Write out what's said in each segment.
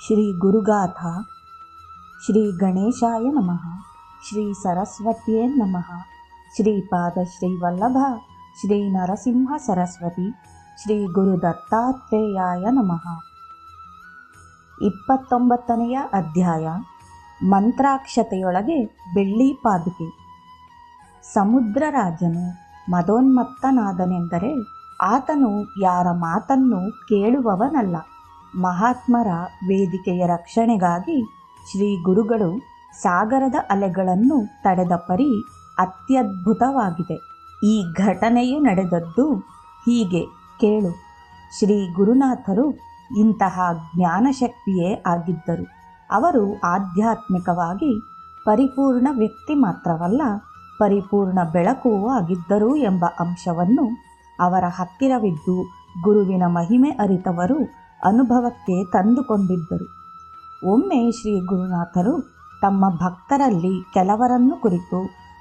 ಶ್ರೀ ಗುರುಗಾಥ, ಶ್ರೀ ಗಣೇಶಾಯ ನಮಃ, ಶ್ರೀ ಸರಸ್ವತಿಯೇ ನಮಃ ಶ್ರೀಪಾದ ಶ್ರೀ ವಲ್ಲಭ, ಶ್ರೀ ನರಸಿಂಹ ಸರಸ್ವತಿ, ಶ್ರೀ ಗುರು ದತ್ತಾತ್ರೇಯಾಯ ನಮಃ. ಇಪ್ಪತ್ತೊಂಬತ್ತನೆಯ ಅಧ್ಯಾಯ, ಮಂತ್ರಾಕ್ಷತೆಯೊಳಗೆ ಬೆಳ್ಳಿ ಪಾದುಕೆ. ಸಮುದ್ರ ರಾಜನು ಮದೋನ್ಮತ್ತನಾದನೆಂದರೆ ಆತನು ಯಾರ ಮಾತನ್ನು ಕೇಳುವವನಲ್ಲ. ಮಹಾತ್ಮರ ವೇದಿಕೆಯ ರಕ್ಷಣೆಗಾಗಿ ಶ್ರೀ ಗುರುಗಳು ಸಾಗರದ ಅಲೆಗಳನ್ನು ತಡೆದ ಪರಿ ಅತ್ಯದ್ಭುತವಾಗಿದೆ. ಈ ಘಟನೆಯು ನಡೆದದ್ದು ಹೀಗೆ ಕೇಳು. ಶ್ರೀ ಗುರುನಾಥರು ಇಂತಹ ಜ್ಞಾನಶಕ್ತಿಯೇ ಆಗಿದ್ದರು. ಅವರು ಆಧ್ಯಾತ್ಮಿಕವಾಗಿ ಪರಿಪೂರ್ಣ ವ್ಯಕ್ತಿ ಮಾತ್ರವಲ್ಲ, ಪರಿಪೂರ್ಣ ಬೆಳಕೂ ಆಗಿದ್ದರು ಎಂಬ ಅಂಶವನ್ನು ಅವರ ಹತ್ತಿರವಿದ್ದು ಗುರುವಿನ ಮಹಿಮೆ ಅರಿತವರು ಅನುಭವಕ್ಕೆ ತಂದುಕೊಂಡಿದ್ದರು. ಒಮ್ಮೆ ಶ್ರೀ ಗುರುನಾಥರು ತಮ್ಮ ಭಕ್ತರಲ್ಲಿ ಕೆಲವರನ್ನು ಕುರಿತು,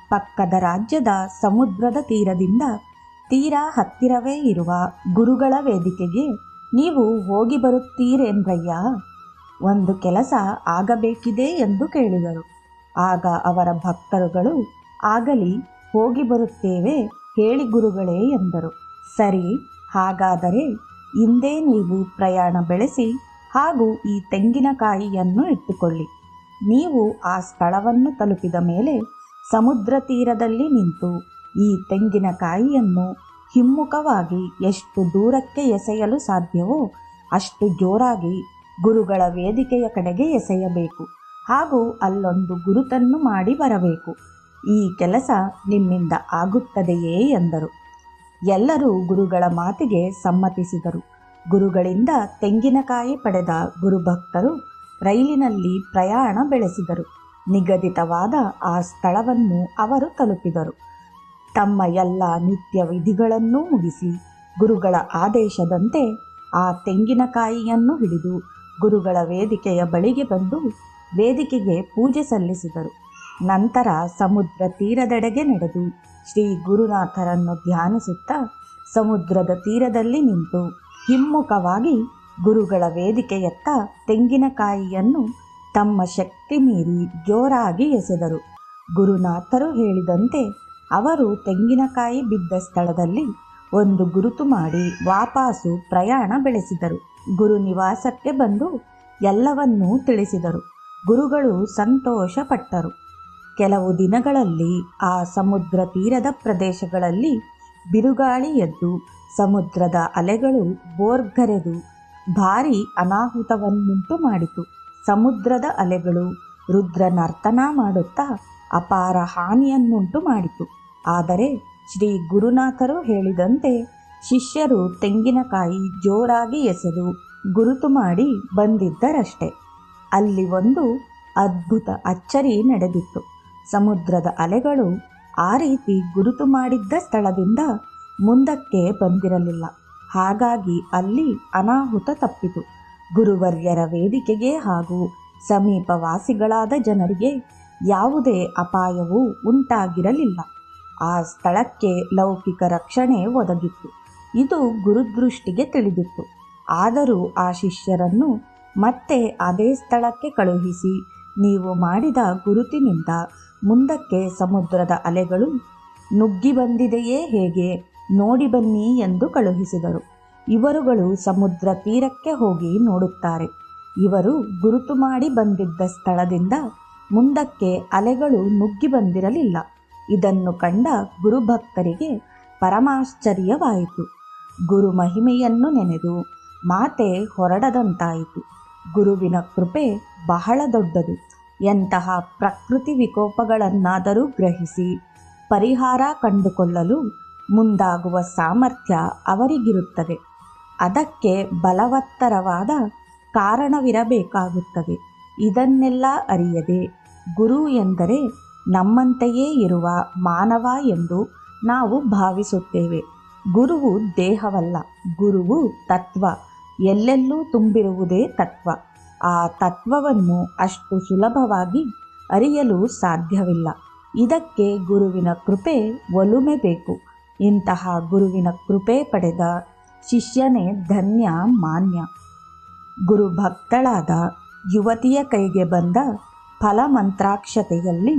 ಪಕ್ಕದ ರಾಜ್ಯದ ಸಮುದ್ರದ ತೀರದಿಂದ ತೀರಾ ಹತ್ತಿರವೇ ಇರುವ ಗುರುಗಳ ವೇದಿಕೆಗೆ ನೀವು ಹೋಗಿ ಬರುತ್ತೀರೇನ್ರಯ್ಯ ಒಂದು ಕೆಲಸ ಆಗಬೇಕಿದೆ ಎಂದು ಕೇಳಿದರು. ಆಗ ಅವರ ಭಕ್ತರುಗಳು, ಆಗಲಿ, ಹೋಗಿ ಬರುತ್ತೇವೆ, ಹೇಳಿ ಗುರುಗಳೇ ಎಂದರು. ಸರಿ, ಹಾಗಾದರೆ ಇಂದೇ ನೀವು ಪ್ರಯಾಣ ಬೆಳೆಸಿ ಹಾಗೂ ಈ ತೆಂಗಿನಕಾಯಿಯನ್ನು ಇಟ್ಟುಕೊಳ್ಳಿ. ನೀವು ಆ ಸ್ಥಳವನ್ನು ತಲುಪಿದ ಮೇಲೆ ಸಮುದ್ರ ತೀರದಲ್ಲಿ ನಿಂತು ಈ ತೆಂಗಿನಕಾಯಿಯನ್ನು ಹಿಮ್ಮುಖವಾಗಿ ಎಷ್ಟು ದೂರಕ್ಕೆ ಎಸೆಯಲು ಸಾಧ್ಯವೋ ಅಷ್ಟು ಜೋರಾಗಿ ಗುರುಗಳ ವೇದಿಕೆಯ ಕಡೆಗೆ ಎಸೆಯಬೇಕು ಹಾಗೂ ಅಲ್ಲೊಂದು ಗುರುತನ್ನು ಮಾಡಿ ಬರಬೇಕು. ಈ ಕೆಲಸ ನಿಮ್ಮಿಂದ ಆಗುತ್ತದೆಯೇ ಎಂದರು. ಎಲ್ಲರೂ ಗುರುಗಳ ಮಾತಿಗೆ ಸಮ್ಮತಿಸಿದರು. ಗುರುಗಳಿಂದ ತೆಂಗಿನಕಾಯಿ ಪಡೆದ ಗುರುಭಕ್ತರು ರೈಲಿನಲ್ಲಿ ಪ್ರಯಾಣ ಬೆಳೆಸಿದರು. ನಿಗದಿತವಾದ ಆ ಸ್ಥಳವನ್ನು ಅವರು ತಲುಪಿದರು. ತಮ್ಮ ಎಲ್ಲ ನಿತ್ಯ ವಿಧಿಗಳನ್ನೂ ಮುಗಿಸಿ ಗುರುಗಳ ಆದೇಶದಂತೆ ಆ ತೆಂಗಿನಕಾಯಿಯನ್ನು ಹಿಡಿದು ಗುರುಗಳ ವೇದಿಕೆಯ ಬಳಿಗೆ ಬಂದು ವೇದಿಕೆಗೆ ಪೂಜೆ ಸಲ್ಲಿಸಿದರು. ನಂತರ ಸಮುದ್ರ ತೀರದೆಡೆಗೆ ನಡೆದು ಶ್ರೀ ಗುರುನಾಥರನ್ನು ಧ್ಯಾನಿಸುತ್ತಾ ಸಮುದ್ರದ ತೀರದಲ್ಲಿ ನಿಂತು ಹಿಮ್ಮುಖವಾಗಿ ಗುರುಗಳ ವೇದಿಕೆಯತ್ತ ತೆಂಗಿನಕಾಯಿಯನ್ನು ತಮ್ಮ ಶಕ್ತಿ ಮೀರಿ ಜೋರಾಗಿ ಎಸೆದರು. ಗುರುನಾಥರು ಹೇಳಿದಂತೆ ಅವರು ತೆಂಗಿನಕಾಯಿ ಬಿದ್ದ ಸ್ಥಳದಲ್ಲಿ ಒಂದು ಗುರುತು ಮಾಡಿ ವಾಪಾಸು ಪ್ರಯಾಣ ಬೆಳೆಸಿದರು. ಗುರು ನಿವಾಸಕ್ಕೆ ಬಂದು ಎಲ್ಲವನ್ನೂ ತಿಳಿಸಿದರು. ಗುರುಗಳು ಸಂತೋಷಪಟ್ಟರು. ಕೆಲವು ದಿನಗಳಲ್ಲಿ ಆ ಸಮುದ್ರ ತೀರದ ಪ್ರದೇಶಗಳಲ್ಲಿ ಬಿರುಗಾಳಿ ಎದ್ದು ಸಮುದ್ರದ ಅಲೆಗಳು ಬೋರ್ಗರೆದು ಭಾರೀ ಅನಾಹುತವನ್ನುಂಟು ಮಾಡಿತು. ಸಮುದ್ರದ ಅಲೆಗಳು ರುದ್ರ ನರ್ತನ ಮಾಡುತ್ತಾ ಅಪಾರ ಹಾನಿಯನ್ನುಂಟು ಮಾಡಿತು. ಆದರೆ ಶ್ರೀ ಗುರುನಾಥರು ಹೇಳಿದಂತೆ ಶಿಷ್ಯರು ತೆಂಗಿನಕಾಯಿ ಜೋರಾಗಿ ಎಸೆದು ಗುರುತು ಮಾಡಿ ಬಂದಿದ್ದರಷ್ಟೆ. ಅಲ್ಲಿ ಒಂದು ಅದ್ಭುತ ಅಚ್ಚರಿ ನಡೆದಿತ್ತು. ಸಮುದ್ರದ ಅಲೆಗಳು ಆ ರೀತಿ ಗುರುತು ಮಾಡಿದ್ದ ಸ್ಥಳದಿಂದ ಮುಂದಕ್ಕೆ ಬಂದಿರಲಿಲ್ಲ. ಹಾಗಾಗಿ ಅಲ್ಲಿ ಅನಾಹುತ ತಪ್ಪಿತು. ಗುರುವರ್ಯರ ವೇದಿಕೆಗೆ ಹಾಗೂ ಸಮೀಪವಾಸಿಗಳಾದ ಜನರಿಗೆ ಯಾವುದೇ ಅಪಾಯವೂ ಉಂಟಾಗಿರಲಿಲ್ಲ. ಆ ಸ್ಥಳಕ್ಕೆ ಲೌಕಿಕ ರಕ್ಷಣೆ ಒದಗಿತ್ತು. ಇದು ಗುರುದೃಷ್ಟಿಗೆ ತಿಳಿದಿತ್ತು. ಆದರೂ ಆ ಶಿಷ್ಯರನ್ನು ಮತ್ತೆ ಅದೇ ಸ್ಥಳಕ್ಕೆ ಕಳುಹಿಸಿ ನೀವು ಮಾಡಿದ ಗುರುತಿನಿಂದ ಮುಂದಕ್ಕೆ ಸಮುದ್ರದ ಅಲೆಗಳು ನುಗ್ಗಿ ಬಂದಿದೆಯೇ ಹೇಗೆ? ನೋಡಿ ಬನ್ನಿ ಎಂದು ಕಳುಹಿಸಿದರು. ಇವರುಗಳು ಸಮುದ್ರ ತೀರಕ್ಕೆ ಹೋಗಿ ನೋಡುತ್ತಾರೆ. ಇವರು ಗುರುತು ಮಾಡಿ ಬಂದಿದ್ದ ಸ್ಥಳದಿಂದ ಮುಂದಕ್ಕೆ ಅಲೆಗಳು ನುಗ್ಗಿ ಬಂದಿರಲಿಲ್ಲ. ಇದನ್ನು ಕಂಡ ಗುರುಭಕ್ತರಿಗೆ ಪರಮಾಶ್ಚರ್ಯವಾಯಿತು. ಗುರು ಮಹಿಮೆಯನ್ನು ನೆನೆದು ಮಾತೆ ಹೊರಡದಂತಾಯಿತು. ಗುರುವಿನ ಕೃಪೆ ಬಹಳ ದೊಡ್ಡದು. ಎಂತಹ ಪ್ರಕೃತಿ ವಿಕೋಪಗಳನ್ನಾದರೂ ಗ್ರಹಿಸಿ ಪರಿಹಾರ ಕಂಡುಕೊಳ್ಳಲು ಮುಂದಾಗುವ ಸಾಮರ್ಥ್ಯ ಅವರಿಗಿರುತ್ತದೆ. ಅದಕ್ಕೆ ಬಲವತ್ತರವಾದ ಕಾರಣವಿರಬೇಕಾಗುತ್ತದೆ. ಇದನ್ನೆಲ್ಲ ಅರಿಯದೆ ಗುರು ಎಂದರೆ ನಮ್ಮಂತೆಯೇ ಇರುವ ಮಾನವ ಎಂದು ನಾವು ಭಾವಿಸುತ್ತೇವೆ. ಗುರುವು ದೇಹವಲ್ಲ, ಗುರುವು ತತ್ವ. ಎಲ್ಲೆಲ್ಲೂ ತುಂಬಿರುವುದೇ ತತ್ವ. ಆ ತತ್ವವನ್ನು ಅಷ್ಟು ಸುಲಭವಾಗಿ ಅರಿಯಲು ಸಾಧ್ಯವಿಲ್ಲ. ಇದಕ್ಕೆ ಗುರುವಿನ ಕೃಪೆ ಒಲುಮೆ ಬೇಕು. ಇಂತಹ ಗುರುವಿನ ಕೃಪೆ ಪಡೆದ ಶಿಷ್ಯನೇ ಧನ್ಯ ಮಾನ್ಯ. ಗುರು ಭಕ್ತಳಾದ ಯುವತಿಯ ಕೈಗೆ ಬಂದ ಫಲಮಂತ್ರಾಕ್ಷತೆಯಲ್ಲಿ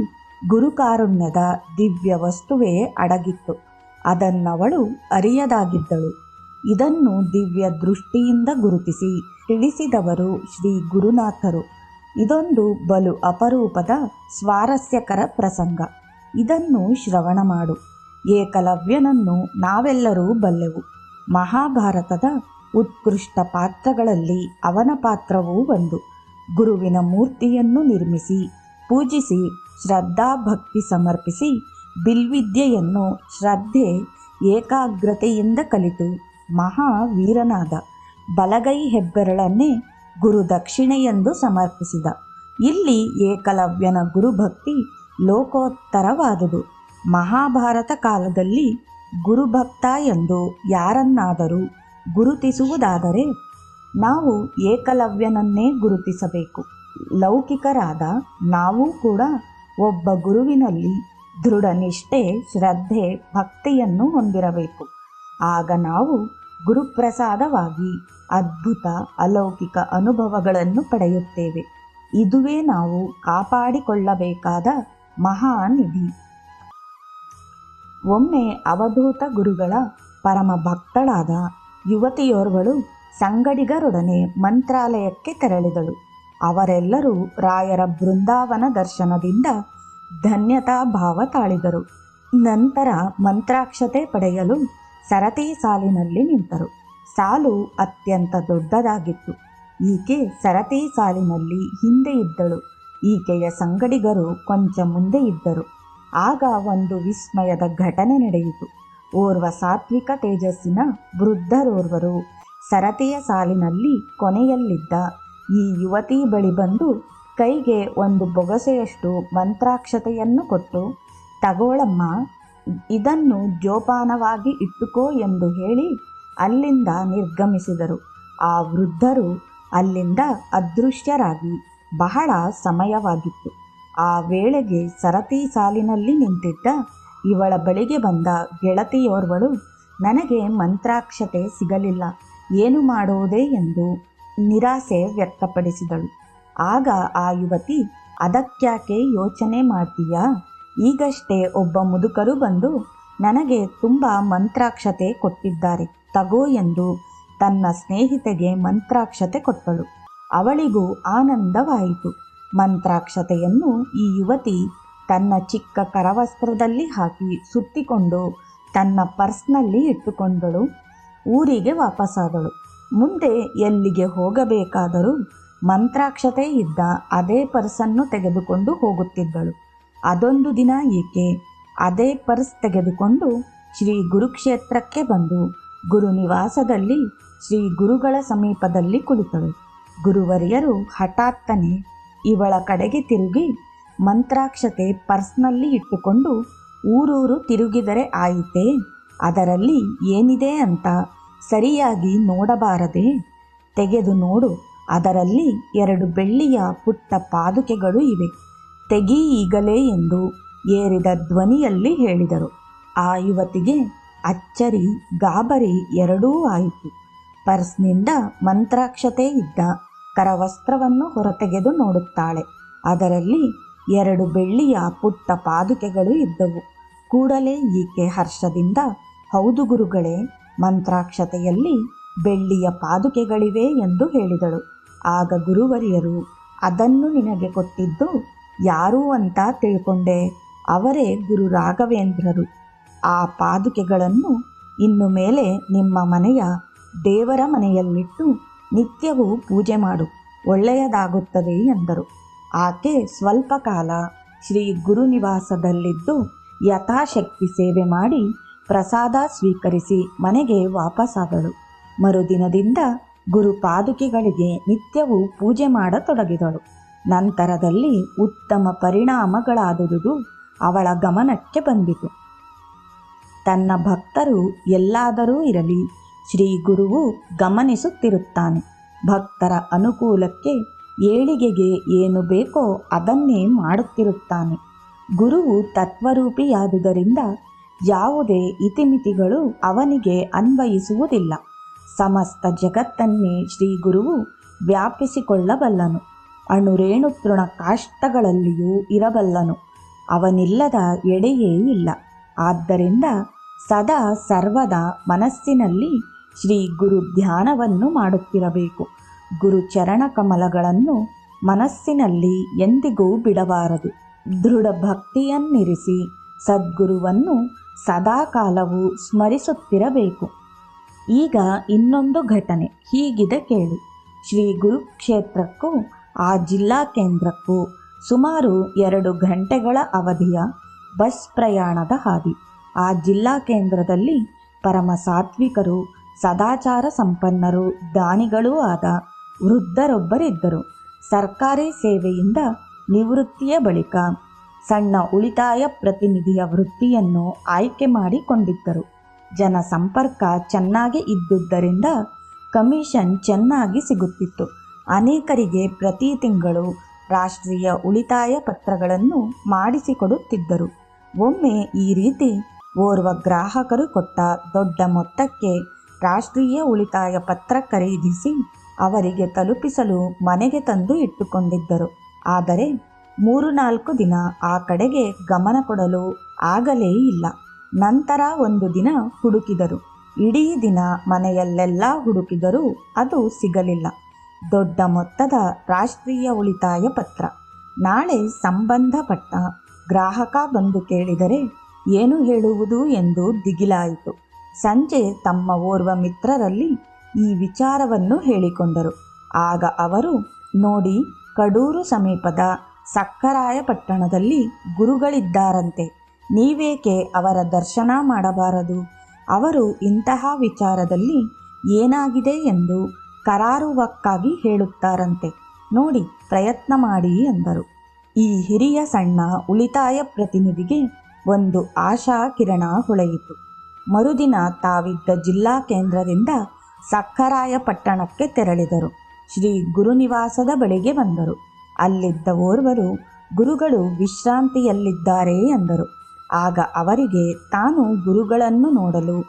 ಗುರುಕಾರುಣ್ಯದ ದಿವ್ಯ ವಸ್ತುವೇ ಅಡಗಿತ್ತು. ಅದನ್ನವಳು ಅರಿಯದಾಗಿದ್ದಳು. ಇದನ್ನು ದಿವ್ಯ ದೃಷ್ಟಿಯಿಂದ ಗುರುತಿಸಿ. ತಿಳಿಸಿದವರು ಶ್ರೀ ಗುರುನಾಥರು. ಇದೊಂದು ಬಲು ಅಪರೂಪದ ಸ್ವಾರಸ್ಯಕರ ಪ್ರಸಂಗ. ಇದನ್ನು ಶ್ರವಣ ಮಾಡು. ಏಕಲವ್ಯನನ್ನು ನಾವೆಲ್ಲರೂ ಬಲ್ಲೆವು. ಮಹಾಭಾರತದ ಉತ್ಕೃಷ್ಟ ಪಾತ್ರಗಳಲ್ಲಿ ಅವನ ಪಾತ್ರವೂ ಒಂದು. ಗುರುವಿನ ಮೂರ್ತಿಯನ್ನು ನಿರ್ಮಿಸಿ, ಪೂಜಿಸಿ ಶ್ರದ್ಧಾಭಕ್ತಿ ಸಮರ್ಪಿಸಿ, ಬಿಲ್ವಿದ್ಯೆಯನ್ನು ಶ್ರದ್ಧೆ ಏಕಾಗ್ರತೆಯಿಂದ ಕಲಿತು ಮಹಾವೀರನಾದ ಬಲಗೈ ಹೆಬ್ಬೆರಳನ್ನೇ ಗುರು ದಕ್ಷಿಣೆಯೆಂದು ಸಮರ್ಪಿಸಿದ. ಇಲ್ಲಿ ಏಕಲವ್ಯನ ಗುರುಭಕ್ತಿ ಲೋಕೋತ್ತರವಾದುದು. ಮಹಾಭಾರತ ಕಾಲದಲ್ಲಿ ಗುರುಭಕ್ತ ಎಂದು ಯಾರನ್ನಾದರೂ ಗುರುತಿಸುವುದಾದರೆ ನಾವು ಏಕಲವ್ಯನನ್ನೇ ಗುರುತಿಸಬೇಕು. ಲೌಕಿಕರಾದ ನಾವು ಕೂಡ ಒಬ್ಬ ಗುರುವಿನಲ್ಲಿ ದೃಢ ನಿಷ್ಠೆ ಶ್ರದ್ಧೆ, ಭಕ್ತಿಯನ್ನು ಹೊಂದಿರಬೇಕು. ಆಗ ನಾವು ಗುರುಪ್ರಸಾದವಾಗಿ ಅದ್ಭುತ ಅಲೌಕಿಕ ಅನುಭವಗಳನ್ನು ಪಡೆಯುತ್ತೇವೆ. ಇದುವೇ ನಾವು ಕಾಪಾಡಿಕೊಳ್ಳಬೇಕಾದ ಮಹಾನಿಧಿ. ಒಮ್ಮೆ ಅವಧೂತ ಗುರುಗಳ ಪರಮ ಭಕ್ತಳಾದ ಯುವತಿಯೋರ್ವಳು ಸಂಗಡಿಗರೊಡನೆ ಮಂತ್ರಾಲಯಕ್ಕೆ ತೆರಳಿದಳು. ಅವರೆಲ್ಲರೂ ರಾಯರ ಬೃಂದಾವನ ದರ್ಶನದಿಂದ ಧನ್ಯತಾ ಭಾವ ತಾಳಿದರು. ನಂತರ ಮಂತ್ರಾಕ್ಷತೆ ಪಡೆಯಲು ಸರತಿ ಸಾಲಿನಲ್ಲಿ ನಿಂತರು. ಸಾಲು ಅತ್ಯಂತ ದೊಡ್ಡದಾಗಿತ್ತು. ಈಕೆ ಸರತಿ ಸಾಲಿನಲ್ಲಿ ಹಿಂದೆ ಇದ್ದಳು. ಈಕೆಯ ಸಂಗಡಿಗರು ಕೊಂಚ ಮುಂದೆ ಇದ್ದರು. ಆಗ ಒಂದು ವಿಸ್ಮಯದ ಘಟನೆ ನಡೆಯಿತು. ಓರ್ವ ಸಾತ್ವಿಕ ತೇಜಸ್ಸಿನ ವೃದ್ಧರೋರ್ವರು ಸರತಿಯ ಸಾಲಿನಲ್ಲಿ ಕೊನೆಯಲ್ಲಿದ್ದ ಈ ಯುವತಿ ಬಳಿ ಬಂದು ಕೈಗೆ ಒಂದು ಬೊಗಸೆಯಷ್ಟು ಮಂತ್ರಾಕ್ಷತೆಯನ್ನು ಕೊಟ್ಟು, ತಗೋಳಮ್ಮ ಇದನ್ನು ಜೋಪಾನವಾಗಿ ಇಟ್ಟುಕೋ ಎಂದು ಹೇಳಿ ಅಲ್ಲಿಂದ ನಿರ್ಗಮಿಸಿದರು. ಆ ವೃದ್ಧರು ಅಲ್ಲಿಂದ ಅದೃಶ್ಯರಾಗಿ ಬಹಳ ಸಮಯವಾಗಿತ್ತು. ಆ ವೇಳೆಗೆ ಸರತಿ ಸಾಲಿನಲ್ಲಿ ನಿಂತಿದ್ದ ಇವಳ ಬಳಿಗೆ ಬಂದ ಗೆಳತಿಯೋರ್ವಳು, ನನಗೆ ಮಂತ್ರಾಕ್ಷತೆ ಸಿಗಲಿಲ್ಲ, ಏನು ಮಾಡುವುದೇ ಎಂದು ನಿರಾಸೆ ವ್ಯಕ್ತಪಡಿಸಿದಳು. ಆಗ ಆ ಯುವತಿ ಅದಕ್ಕ್ಯಾಕೆ ಯೋಚನೆ ಮಾಡ್ತೀಯಾ? ಈಗಷ್ಟೇ ಒಬ್ಬ ಮುದುಕರು ಬಂದು ನನಗೆ ತುಂಬ ಮಂತ್ರಾಕ್ಷತೆ ಕೊಟ್ಟಿದ್ದಾರೆ. ತಗೋ ಎಂದು ತನ್ನ ಸ್ನೇಹಿತೆಗೆ ಮಂತ್ರಾಕ್ಷತೆ ಕೊಟ್ಟಳು. ಅವಳಿಗೂ ಆನಂದವಾಯಿತು. ಮಂತ್ರಾಕ್ಷತೆಯನ್ನು ಈ ಯುವತಿ ತನ್ನ ಚಿಕ್ಕ ಕರವಸ್ತ್ರದಲ್ಲಿ ಹಾಕಿ ಸುತ್ತಿಕೊಂಡು ತನ್ನ ಪರ್ಸ್ನಲ್ಲಿ ಇಟ್ಟುಕೊಂಡಳು. ಊರಿಗೆ ವಾಪಸ್ಸಾದಳು ಮುಂದೆ ಎಲ್ಲಿಗೆ ಹೋಗಬೇಕಾದರೂ ಮಂತ್ರಾಕ್ಷತೆ ಇದ್ದ ಅದೇ ಪರ್ಸನ್ನು ತೆಗೆದುಕೊಂಡು ಹೋಗುತ್ತಿದ್ದಳು. ಅದೊಂದು ದಿನ ಏಕೆ? ಅದೇ ಪರ್ಸ್ ತೆಗೆದುಕೊಂಡು ಶ್ರೀ ಗುರುಕ್ಷೇತ್ರಕ್ಕೆ ಬಂದು ಗುರು ನಿವಾಸದಲ್ಲಿ ಶ್ರೀ ಗುರುಗಳ ಸಮೀಪದಲ್ಲಿ ಕುಳಿತಳು. ಗುರುವರಿಯರು ಹಠಾತ್ತನೆ ಇವಳ ಕಡೆಗೆ ತಿರುಗಿ ಮಂತ್ರಾಕ್ಷತೆ ಪರ್ಸ್ನಲ್ಲಿ ಇಟ್ಟುಕೊಂಡು ಊರೂರು ತಿರುಗಿದರೆ ಆಯಿತೇ? ಅದರಲ್ಲಿ ಏನಿದೆ ಅಂತ ಸರಿಯಾಗಿ ನೋಡಬಾರದೆ? ತೆಗೆದು ನೋಡು, ಅದರಲ್ಲಿ ಎರಡು ಬೆಳ್ಳಿಯ ಪುಟ್ಟ ಪಾದುಕೆಗಳು ಇವೆ. ತೆಗಿ ಈಗಲೇ ಎಂದು ಏರಿದ ಧ್ವನಿಯಲ್ಲಿ ಹೇಳಿದರು. ಆ ಯುವತಿಗೆ ಅಚ್ಚರಿ ಗಾಬರಿ ಎರಡೂ ಆಯಿತು. ಪರ್ಸ್ನಿಂದ ಮಂತ್ರಾಕ್ಷತೆ ಇದ್ದ ಕರವಸ್ತ್ರವನ್ನು ಹೊರತೆಗೆದು ನೋಡುತ್ತಾಳೆ. ಅದರಲ್ಲಿ ಎರಡು ಬೆಳ್ಳಿಯ ಪುಟ್ಟ ಪಾದುಕೆಗಳು ಇದ್ದವು. ಕೂಡಲೇ ಈಕೆ ಹರ್ಷದಿಂದ, ಹೌದು ಗುರುಗಳೇ, ಮಂತ್ರಾಕ್ಷತೆಯಲ್ಲಿ ಬೆಳ್ಳಿಯ ಪಾದುಕೆಗಳಿವೆ ಎಂದು ಹೇಳಿದಳು. ಆಗ ಗುರುವರಿಯರು, ಅದನ್ನು ನಿನಗೆ ಕೊಟ್ಟಿದ್ದು ಯಾರು ಅಂತ ತಿಳ್ಕೊಂಡೆ. ಅವರೇ ಗುರು ರಾಘವೇಂದ್ರರು. ಆ ಪಾದುಕೆಗಳನ್ನು ಇನ್ನು ಮೇಲೆ ನಿಮ್ಮ ಮನೆಯ ದೇವರ ಮನೆಯಲ್ಲಿಟ್ಟು ನಿತ್ಯವೂ ಪೂಜೆ ಮಾಡು. ಒಳ್ಳೆಯದಾಗುತ್ತದೆ ಎಂದರು. ಆಕೆ ಸ್ವಲ್ಪ ಕಾಲ ಶ್ರೀ ಗುರುನಿವಾಸದಲ್ಲಿದ್ದು ಯಥಾಶಕ್ತಿ ಸೇವೆ ಮಾಡಿ ಪ್ರಸಾದ ಸ್ವೀಕರಿಸಿ ಮನೆಗೆ ವಾಪಸ್ಸಾದಳು ಮರುದಿನದಿಂದ ಗುರು ಪಾದುಕೆಗಳಿಗೆ ನಿತ್ಯವೂ ಪೂಜೆ ಮಾಡತೊಡಗಿದಳು. ನಂತರದಲ್ಲಿ ಉತ್ತಮ ಪರಿಣಾಮಗಳಾದುದು ಅವಳ ಗಮನಕ್ಕೆ ಬಂದಿತು. ತನ್ನ ಭಕ್ತರು ಎಲ್ಲಾದರೂ ಇರಲಿ ಶ್ರೀ ಗುರುವು ಗಮನಿಸುತ್ತಿರುತ್ತಾನೆ. ಭಕ್ತರ ಅನುಕೂಲಕ್ಕೆ ಏಳಿಗೆಗೆ ಏನು ಬೇಕೋ ಅದನ್ನೇ ಮಾಡುತ್ತಿರುತ್ತಾನೆ. ಗುರುವು ತತ್ವರೂಪಿಯಾದುದರಿಂದ ಯಾವುದೇ ಇತಿಮಿತಿಗಳು ಅವನಿಗೆ ಅನ್ವಯಿಸುವುದಿಲ್ಲ. ಸಮಸ್ತ ಜಗತ್ತನ್ನೇ ಶ್ರೀ ಗುರುವು ವ್ಯಾಪಿಸಿಕೊಳ್ಳಬಲ್ಲನು. ಅಣುರೇಣು ತೃಣ ಕಾಷ್ಟಗಳಲ್ಲಿಯೂ ಇರಬಲ್ಲನು. ಅವನಿಲ್ಲದ ಎಡೆಯೇ ಇಲ್ಲ. ಆದ್ದರಿಂದ ಸದಾ ಸರ್ವದ ಮನಸ್ಸಿನಲ್ಲಿ ಶ್ರೀ ಗುರು ಧ್ಯಾನವನ್ನು ಮಾಡುತ್ತಿರಬೇಕು. ಗುರು ಚರಣ ಕಮಲಗಳನ್ನು ಮನಸ್ಸಿನಲ್ಲಿ ಎಂದಿಗೂ ಬಿಡಬಾರದು. ದೃಢ ಭಕ್ತಿಯನ್ನಿರಿಸಿ ಸದ್ಗುರುವನ್ನು ಸದಾಕಾಲವೂ ಸ್ಮರಿಸುತ್ತಿರಬೇಕು. ಈಗ ಇನ್ನೊಂದು ಘಟನೆ, ಹೀಗಿದೆ ಕೇಳಿ. ಶ್ರೀ ಗುರುಕ್ಷೇತ್ರಕ್ಕೂ ಆ ಜಿಲ್ಲಾ ಕೇಂದ್ರಕ್ಕೂ ಸುಮಾರು ಎರಡು ಗಂಟೆಗಳ ಅವಧಿಯ ಬಸ್ ಪ್ರಯಾಣದ ಹಾದಿ. ಆ ಜಿಲ್ಲಾ ಕೇಂದ್ರದಲ್ಲಿ ಪರಮ ಸಾತ್ವಿಕರು, ಸದಾಚಾರ ಸಂಪನ್ನರು, ದಾನಿಗಳೂ ಆದ ವೃದ್ಧರೊಬ್ಬರಿದ್ದರು. ಸರ್ಕಾರಿ ಸೇವೆಯಿಂದ ನಿವೃತ್ತಿಯ ಬಳಿಕ ಸಣ್ಣ ಉಳಿತಾಯ ಪ್ರತಿನಿಧಿಯ ವೃತ್ತಿಯನ್ನು ಆಯ್ಕೆ ಮಾಡಿಕೊಂಡಿದ್ದರು. ಜನ ಸಂಪರ್ಕ ಚೆನ್ನಾಗಿ ಇದ್ದುದರಿಂದ ಕಮಿಷನ್ ಚೆನ್ನಾಗಿ ಸಿಗುತ್ತಿತ್ತು. ಅನೇಕರಿಗೆ ಪ್ರತಿ ತಿಂಗಳು ರಾಷ್ಟ್ರೀಯ ಉಳಿತಾಯ ಪತ್ರಗಳನ್ನು ಮಾಡಿಸಿಕೊಡುತ್ತಿದ್ದರು. ಒಮ್ಮೆ ಈ ರೀತಿ ಓರ್ವ ಗ್ರಾಹಕರು ಕೊಟ್ಟ ದೊಡ್ಡ ಮೊತ್ತಕ್ಕೆ ರಾಷ್ಟ್ರೀಯ ಉಳಿತಾಯ ಪತ್ರ ಖರೀದಿಸಿ ಅವರಿಗೆ ತಲುಪಿಸಲು ಮನೆಗೆ ತಂದು ಇಟ್ಟುಕೊಂಡಿದ್ದರು. ಆದರೆ ಮೂರು ನಾಲ್ಕು ದಿನ ಆ ಕಡೆಗೆ ಗಮನ ಕೊಡಲು ಆಗಲೇ ಇಲ್ಲ. ನಂತರ ಒಂದು ದಿನ ಹುಡುಕಿದರು. ಇಡೀ ದಿನ ಮನೆಯಲ್ಲೆಲ್ಲ ಹುಡುಕಿದರೂ ಅದು ಸಿಗಲಿಲ್ಲ. ದೊಡ್ಡ ಮೊತ್ತದ ರಾಷ್ಟ್ರೀಯ ಉಳಿತಾಯ ಪತ್ರ. ನಾಳೆ ಸಂಬಂಧಪಟ್ಟ ಗ್ರಾಹಕ ಬಂದು ಕೇಳಿದರೆ ಏನು ಹೇಳುವುದು ಎಂದು ದಿಗಿಲಾಯಿತು. ಸಂಜೆ ತಮ್ಮ ಓರ್ವ ಮಿತ್ರರಲ್ಲಿ ಈ ವಿಚಾರವನ್ನು ಹೇಳಿಕೊಂಡರು. ಆಗ ಅವರು, ನೋಡಿ, ಕಡೂರು ಸಮೀಪದ ಸಕ್ಕರಾಯಪಟ್ಟಣದಲ್ಲಿ ಗುರುಗಳಿದ್ದಾರಂತೆ. ನೀವೇಕೆ ಅವರ ದರ್ಶನ ಮಾಡಬಾರದು? ಅವರು ಇಂತಹ ವಿಚಾರದಲ್ಲಿ ಏನಾಗಿದೆ ಎಂದು ಕರಾರುವಕ್ಕಾಗಿ ಹೇಳುತ್ತಾರಂತೆ. ನೋಡಿ, ಪ್ರಯತ್ನ ಮಾಡಿ ಎಂದರು. ಈ ಹಿರಿಯ ಸಣ್ಣ ಉಳಿತಾಯ ಪ್ರತಿನಿಧಿಗೆ ಒಂದು ಆಶಾ ಕಿರಣ ಹೊಳೆಯಿತು. ಮರುದಿನ ತಾವಿದ್ದ ಜಿಲ್ಲಾ ಕೇಂದ್ರದಿಂದ ಸಕ್ಕರಾಯ ಪಟ್ಟಣಕ್ಕೆ ತೆರಳಿದರು. ಶ್ರೀ ಗುರುನಿವಾಸದ ಬಳಿಗೆ ಬಂದರು. ಅಲ್ಲಿದ್ದ ಓರ್ವರು, ಗುರುಗಳು ವಿಶ್ರಾಂತಿಯಲ್ಲಿದ್ದಾರೆ ಎಂದರು. ಆಗ ಅವರಿಗೆ ತಾನು ಗುರುಗಳನ್ನು ನೋಡಲು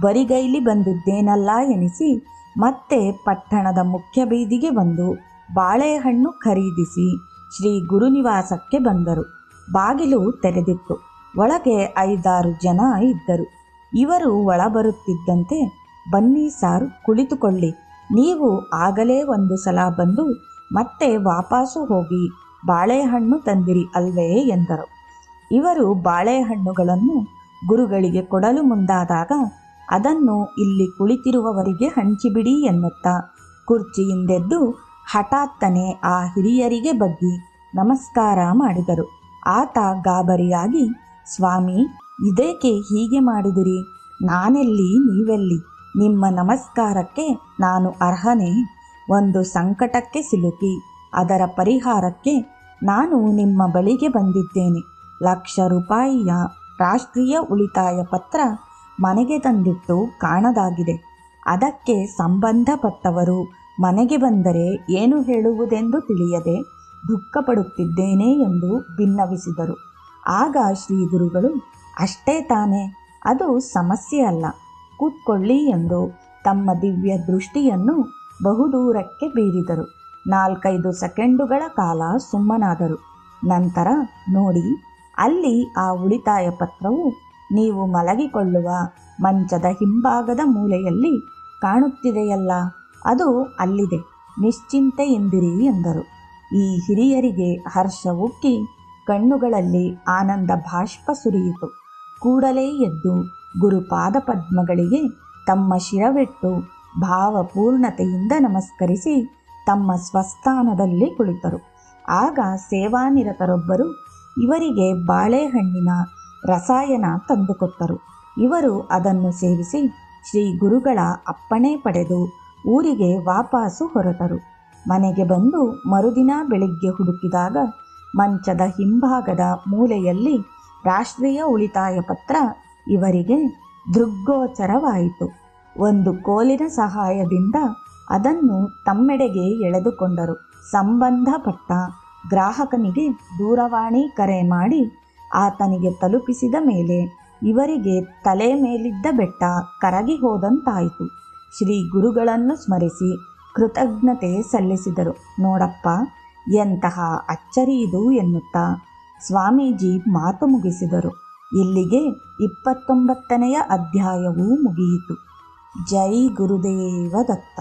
ಬರಿಗೈಲಿ ಬಂದಿದ್ದೇನಲ್ಲ ಎನಿಸಿ ಮತ್ತೆ ಪಟ್ಟಣದ ಮುಖ್ಯ ಬೀದಿಗೆ ಬಂದು ಬಾಳೆಹಣ್ಣು ಖರೀದಿಸಿ ಶ್ರೀ ಗುರುನಿವಾಸಕ್ಕೆ ಬಂದರು. ಬಾಗಿಲು ತೆರೆದಿತ್ತು. ಒಳಗೆ ಐದಾರು ಜನ ಇದ್ದರು. ಇವರು ಒಳ ಬರುತ್ತಿದ್ದಂತೆ ಬನ್ನಿ ಸಾರು, ಕುಳಿತುಕೊಳ್ಳಿ. ನೀವು ಆಗಲೇ ಒಂದು ಸಲ ಬಂದು ಮತ್ತೆ ವಾಪಸ್ಸು ಹೋಗಿ ಬಾಳೆಹಣ್ಣು ತಂದಿರಿ ಅಲ್ವೇ? ಎಂದರು. ಇವರು ಬಾಳೆಹಣ್ಣುಗಳನ್ನು ಗುರುಗಳಿಗೆ ಕೊಡಲು ಮುಂದಾದಾಗ ಅದನ್ನು ಇಲ್ಲಿ ಕುಳಿತಿರುವವರಿಗೆ ಹಂಚಿಬಿಡಿ ಎನ್ನುತ್ತಾ. ಕುರ್ಚಿಯಿಂದೆದ್ದು ಹಠಾತ್ತನೆ ಆ ಹಿರಿಯರಿಗೆ ಬಗ್ಗಿ ನಮಸ್ಕಾರ ಮಾಡಿದರು. ಆತ ಗಾಬರಿಯಾಗಿ, ಸ್ವಾಮಿ, ಇದೇಕೆ ಹೀಗೆ ಮಾಡಿದಿರಿ? ನಾನೆಲ್ಲಿ, ನೀವೆಲ್ಲಿ? ನಿಮ್ಮ ನಮಸ್ಕಾರಕ್ಕೆ ನಾನು ಅರ್ಹನೇ? ಒಂದು ಸಂಕಟಕ್ಕೆ ಸಿಲುಕಿ, ಅದರ ಪರಿಹಾರಕ್ಕೆ ನಾನು ನಿಮ್ಮ ಬಳಿಗೆ ಬಂದಿದ್ದೇನೆ. ಲಕ್ಷ ರೂಪಾಯಿಯ ರಾಷ್ಟ್ರೀಯ ಉಳಿತಾಯ ಪತ್ರ ಮನೆಗೆ ತಂದಿಟ್ಟು ಕಾಣದಾಗಿದೆ. ಅದಕ್ಕೆ ಸಂಬಂಧಪಟ್ಟವರು ಮನೆಗೆ ಬಂದರೆ ಏನು ಹೇಳುವುದೆಂದು ತಿಳಿಯದೆ ದುಃಖಪಡುತ್ತಿದ್ದೇನೆ ಎಂದು ಭಿನ್ನವಿಸಿದರು ಆಗ ಶ್ರೀ ಗುರುಗಳು, ಅಷ್ಟೇ ತಾನೇ, ಅದು ಸಮಸ್ಯೆ ಅಲ್ಲ. ಕೂತ್ಕೊಳ್ಳಿ ಎಂದು ತಮ್ಮ ದಿವ್ಯ ದೃಷ್ಟಿಯನ್ನು ಬಹುದೂರಕ್ಕೆ ಬೀರಿದರು. ನಾಲ್ಕೈದು ಸೆಕೆಂಡುಗಳ ಕಾಲ ಸುಮ್ಮನಾದರು. ನಂತರ ನೋಡಿ, ಅಲ್ಲಿ ಆ ಉಳಿತಾಯ ಪತ್ರವು ನೀವು ಮಲಗಿಕೊಳ್ಳುವ ಮಂಚದ ಹಿಂಭಾಗದ ಮೂಲೆಯಲ್ಲಿ ಕಾಣುತ್ತಿದೆಯಲ್ಲ, ಅದು ಅಲ್ಲಿದೆ. ನಿಶ್ಚಿಂತೆಯಿಂದಿರಿ ಎಂದರು ಈ ಹಿರಿಯರಿಗೆ ಹರ್ಷ ಉಕ್ಕಿ ಕಣ್ಣುಗಳಲ್ಲಿ ಆನಂದ ಬಾಷ್ಪ ಸುರಿಯಿತು. ಕೂಡಲೇ ಎದ್ದು ಗುರುಪಾದ ಪದ್ಮಗಳಿಗೆ ತಮ್ಮ ಶಿರವಿಟ್ಟು ಭಾವಪೂರ್ಣತೆಯಿಂದ ನಮಸ್ಕರಿಸಿ ತಮ್ಮ ಸ್ವಸ್ಥಾನದಲ್ಲಿ ಕುಳಿತರು. ಆಗ ಸೇವಾನಿರತರೊಬ್ಬರು, ಇವರಿಗೆ ಬಾಳೆಹಣ್ಣಿನ ರಸಾಯನ ತಂದುಕೊಟ್ಟರು. ಇವರು ಅದನ್ನು ಸೇವಿಸಿ ಶ್ರೀ ಗುರುಗಳ ಅಪ್ಪಣೆ ಪಡೆದು ಊರಿಗೆ ವಾಪಸ್ಸು ಹೊರಟರು. ಮನೆಗೆ ಬಂದು ಮರುದಿನ ಬೆಳಿಗ್ಗೆ ಹುಡುಕಿದಾಗ ಮಂಚದ ಹಿಂಭಾಗದ ಮೂಲೆಯಲ್ಲಿ ರಾಷ್ಟ್ರೀಯ ಉಳಿತಾಯ ಪತ್ರ ಇವರಿಗೆ ದೃಗ್ಗೋಚರವಾಯಿತು. ಒಂದು ಕೋಲಿನ ಸಹಾಯದಿಂದ ಅದನ್ನು ತಮ್ಮೆಡೆಗೆ ಎಳೆದುಕೊಂಡರು. ಸಂಬಂಧಪಟ್ಟ ಗ್ರಾಹಕನಿಗೆ ದೂರವಾಣಿ ಕರೆ ಮಾಡಿ ಆತನಿಗೆ ತಲುಪಿಸಿದ ಮೇಲೆ ಇವರಿಗೆ ತಲೆ ಮೇಲಿದ್ದ ಬೆಟ್ಟ ಕರಗಿ ಹೋದಂತಾಯಿತು. ಶ್ರೀ ಗುರುಗಳನ್ನು ಸ್ಮರಿಸಿ ಕೃತಜ್ಞತೆ ಸಲ್ಲಿಸಿದರು. ನೋಡಪ್ಪ, ಎಂತಹ ಅಚ್ಚರಿ ಇದು ಎನ್ನುತ್ತಾ ಸ್ವಾಮೀಜಿ ಮಾತು ಮುಗಿಸಿದರು. ಇಲ್ಲಿಗೆ ಇಪ್ಪತ್ತೊಂಬತ್ತನೆಯ ಅಧ್ಯಾಯವೂ ಮುಗಿಯಿತು. ಜೈ ಗುರುದೇವ ದತ್ತ